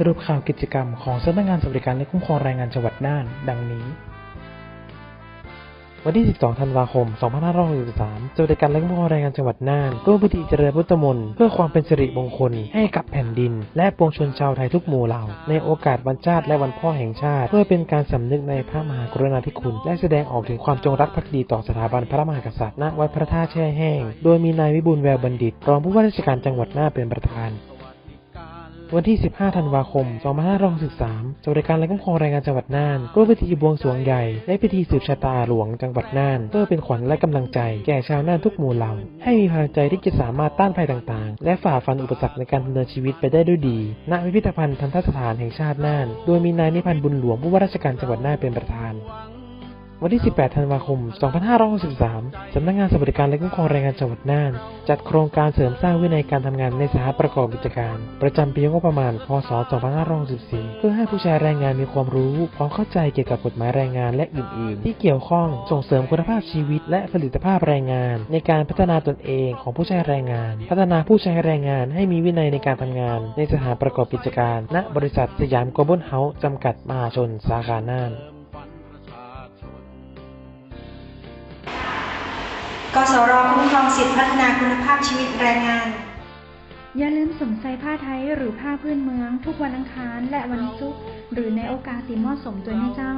สรุปข่าวกิจกรรมของสำนักงานสวัสดิการและคุ้มครองแรงงานจังหวัดน่าน ดังนี้ วันที่ 12 ธันวาคม 2563สวัสดิการและคุ้มครองแรงงานจังหวัดน่านร่วมพิธีเจริญพุทธมนต์เพื่อความเป็นสิริมงคลให้กับแผ่นดิน และปวงชนชาวไทยทุกหมู่เหล่า ในโอกาสวันชาติและวันพ่อแห่งชาติ เพื่อเป็นการสำนึกในพระมหากรุณาธิคุณ และแสดงออกถึงความจงรักภักดีต่อสถาบันพระมหากษัตริย์ณวัดพระธาตุแช่แห้ง โดยมีนายวิบูลแววบัณฑิต รองผู้ว่าราชการจังหวัดน่านเป็นประธาน วันที่ 15 ธันวาคม 2563สวัสดิการและคุ้มครองแรงงานจังหวัดน่านร่วมพิธีบวงสรวงใหญ่ และพิธีสืบชะตาหลวงจังหวัดน่าน เพื่อเป็นขวัญและกำลังใจแก่ชาวน่านทุกหมู่เหล่า ให้มีพลังใจที่จะสามารถต้านภัยต่างๆ และฝ่าฟันอุปสรรคในการดำเนินชีวิตไปได้ด้วยดี ณ พิพิธภัณฑ์ทันทสถานแห่งชาติน่าน โดยมีนายนิพันธ์บุญหลวงผู้ว่าราชการจังหวัดน่านเป็นประธาน วันที่ 18 ธันวาคม 2563 สำนักงานสวัสดิการและคุ้มครองแรงงานจังหวัดน่าน จัดโครงการเสริมสร้างวินัยการทำงานในสถานประกอบกิจการ ประจำปีงบประมาณ พศ 2564 เพื่อให้ผู้ใช้แรงงานมีความรู้ ความเข้าใจเกี่ยวกับกฎหมายแรงงานและอื่น ๆ ที่เกี่ยวข้องส่งเสริมคุณภาพชีวิต และผลิตภาพแรงงาน ในการพัฒนาตนเองของผู้ใช้แรงงาน พัฒนาผู้ใช้แรงงานให้มีวินัยในการทำงาน ในสถานประกอบกิจการ ณ บริษัทสยามโกลบอลเฮาส์จำกัดมหาชนสาขาน่าน กสรคุ้มครองสิทธิพัฒนาคุณภาพชีวิตแรงงาน อย่าลืมสวมใส่ผ้าไทยหรือผ้าพื้นเมือง ทุกวันอังคารและวันศุกร์หรือในโอกาสที่เหมาะสมด้วยนะเจ้า